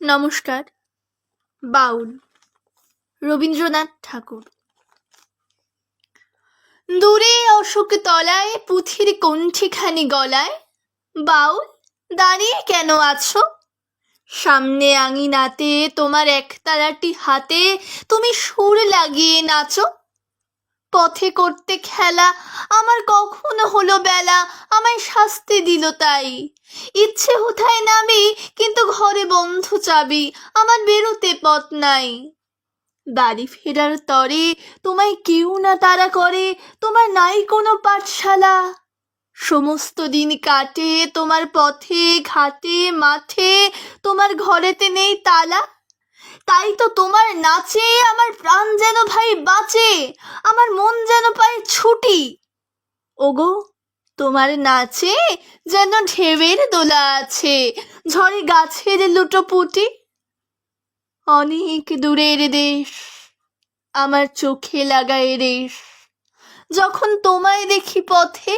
নমস্কার। বাউল, রবীন্দ্রনাথ ঠাকুর। দূরে অশোক তলায়, পুঁথির কণ্ঠিখানি গলায়, বাউল, দাঁড়িয়ে কেন আছো? সামনে আঙিনাতে তোমার একতারাটি হাতে, তুমি সুর লাগিয়ে নাচো। পথে করতে খেলা আমার কখনো হলো বেলা, আমায় শাস্তি দিল তাই। ইচ্ছে হোথায় নামি, কিন্তু বন্ধ চাবি, আমার বেরোতে পথ নাই। বাড়ি ফেরার তরে তোমায় কেউ না তারা করে, তোমার নাই কোনো পাঠশালা। সমস্ত দিন কাটে তোমার পথে, ঘাটে, মাঠে, তোমার ঘরেতে নেই তালা। তাই তো তোমার নাচে আমার প্রাণ যেন ভাই বাঁচে, আমার মন যেন পায় ছুটি। ওগো তোমার নাচে যেন ঢেউয়ের দোলা আছে। ঝড়ে গাছের লুটোপুটি অনেক দূরের দেশ, আমার চোখে লাগায় রেশ। যখন তোমায় দেখি পথে,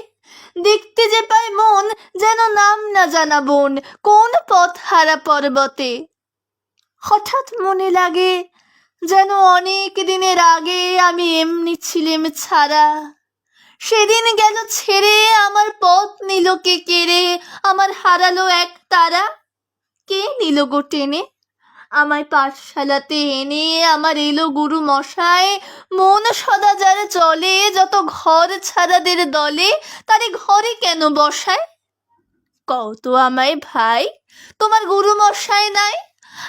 দেখতে যে পায় মন, যেন নাম না জানা বোন, কোন পথ হারা পর্বতে। হঠাৎ মনে লাগে, যেন অনেক দিনের আগে আমি এমনি ছিলাম ছাড়া। সেদিন গেল ছেড়ে, আমার পথ নিল কে কেড়ে, আমার হারালো এক তারা। কে নিল গো টেনে? আমায় পাঠশালাতে এনে আমার এলো গুরু মশায় মন সদা যারা চলে, যত ঘর ছাড়াদের দলে, তারে ঘরে কেন বসায়? কত আমায় ভাই, তোমার গুরু মশাই নাই?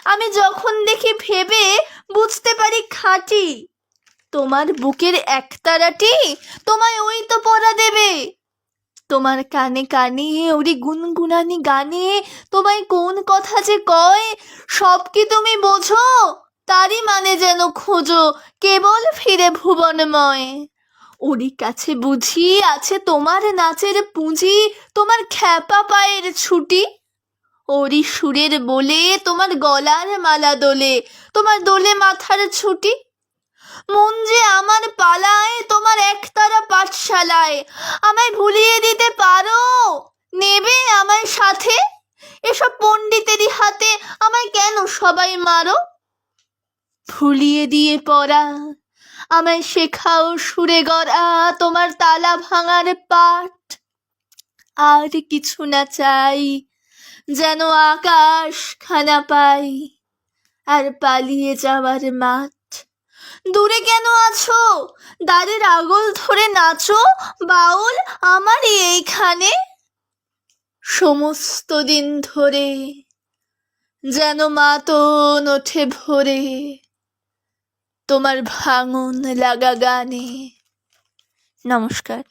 আমি যখন দেখি ভেবে বুঝতে পারি খাঁটি। তোমার বুকের একতারাটি তোমায় তোমার কানে কানে ওরি গুনগুনানি গানে, তোমায় কোন কথা যে কয়? সব কি তুমি বোঝো? তারই মানে যেন খোঁজো, কেবল ফিরে ভুবনময়। ওরই কাছে বুঝি আছে তোমার নাচের পুঁজি, তোমার খ্যাপা পায়ের ছুটি। ওরি সুরের বলে তোমার গলার মালা দোলে, তোমার দোলে মাথার ছুটি। মন যে আমার পালায়, তোমার একতারা পাঠশালায় আমায় ভুলিয়ে দিতে পারো? নেবে আমায় সাথে? এসব পণ্ডিতেরই হাতে আমায় কেন সবাই মারো? ভুলিয়ে দিয়ে পড়া, আমায় শেখাও সুরে গড়া তোমার তালা ভাঙার পাঠ। আর কিছু না চাই, যেন আকাশ খানা পাই, আর পালিয়ে যাওয়ার মাঠ। দূরে কেন আছো? দ্বারের আগল ধরে নাচো, বাউল আমার এইখানে। সমস্ত দিন ধরে যেন মাতন ওঠে ভরে, তোমার ভাঙন লাগা গানে। নমস্কার।